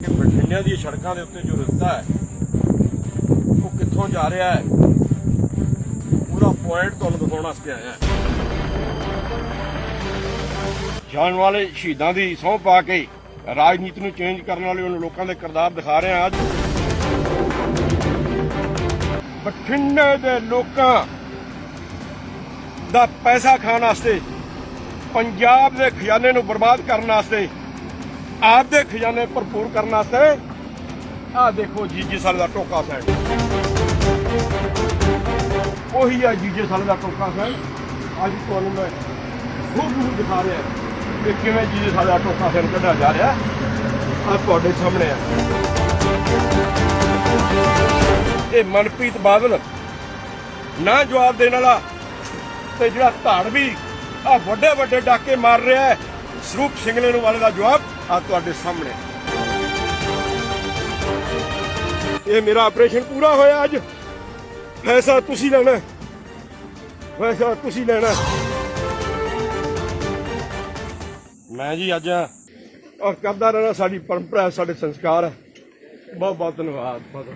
ਕਿ ਬਠਿੰਡਿਆਂ ਦੀ ਸੜਕਾਂ ਦੇ ਉੱਤੇ ਜੋ ਰਸਤਾ ਹੈ, ਉਹ ਕਿੱਥੋਂ ਜਾ ਰਿਹਾ ਹੈ, ਪੂਰਾ ਪੁਆਇੰਟ ਤੁਹਾਨੂੰ ਦਿਖਾਉਣ ਵਾਸਤੇ ਆਇਆ ਜਾਣ ਵਾਲੇ ਸ਼ਹੀਦਾਂ ਦੀ ਸਹੁੰ ਪਾ ਕੇ ਰਾਜਨੀਤੀ ਨੂੰ ਚੇਂਜ ਕਰਨ ਵਾਲੇ ਉਹਨਾਂ ਲੋਕਾਂ ਦੇ ਕਿਰਦਾਰ ਦਿਖਾ ਰਹੇ ਹਾਂ ਅੱਜ। ਬਠਿੰਡੇ ਦੇ ਲੋਕਾਂ ਦਾ ਪੈਸਾ ਖਾਣ ਵਾਸਤੇ, ਪੰਜਾਬ ਦੇ ਖਜ਼ਾਨੇ ਨੂੰ ਬਰਬਾਦ ਕਰਨ ਵਾਸਤੇ ਆਪਦੇ ਖਜ਼ਾਨੇ ਭਰਪੂਰ ਕਰਨ ਵਾਸਤੇ ਆਹ ਦੇਖੋ ਜੀਜੇ ਸਾਲ ਦਾ ਟੋਕਾ ਸੈਂਡ ਉਹੀ ਆ ਜੀਜੇ ਸਾਲ ਦਾ ਟੋਕਾ ਸੈਂਡ ਅੱਜ ਤੁਹਾਨੂੰ ਮੈਂ ਖੂਬ ਨੂੰ ਦਿਖਾ ਰਿਹਾ ਕਿ ਕਿਵੇਂ ਜੀਜੇ ਸਾਲ ਦਾ ਟੋਕਾ ਸੈਂਡ ਕੱਢਿਆ ਜਾ ਰਿਹਾ। ਆ ਤੁਹਾਡੇ ਸਾਹਮਣੇ ਆ। ਇਹ ਮਨਪ੍ਰੀਤ ਬਾਦਲ ਨਾ ਜਵਾਬ ਦੇਣ ਵਾਲਾ ਤੇ ਜਿਹੜਾ ਧਾੜ ਵੀ ਆ ਵੱਡੇ ਵੱਡੇ ਡਾਕੇ ਮਾਰ ਰਿਹਾ ਸਰੂਪ ਸਿੰਘਲੇ ਨੂੰ ਵਾਲੇ ਦਾ ਜਵਾਬ। ਆ ਤੁਹਾਡੇ ਸਾਹਮਣੇ ਇਹ ਮੇਰਾ ਆਪਰੇਸ਼ਨ ਪੂਰਾ ਹੋਇਆ ਅੱਜ ਫੈਸਲਾ ਤੁਸੀਂ ਲੈਣਾ। ਫੈਸਲਾ ਤੁਸੀਂ ਲੈਣਾ। ਮੈਂ ਜੀ ਅੱਜ ਔਰ ਕਰਦਾ ਰਹਿਣਾ ਸਾਡੀ ਪਰੰਪਰਾ ਹੈ ਸਾਡੇ ਸੰਸਕਾਰ ਹੈ ਬਹੁਤ ਬਹੁਤ ਧੰਨਵਾਦ ਬਹੁਤ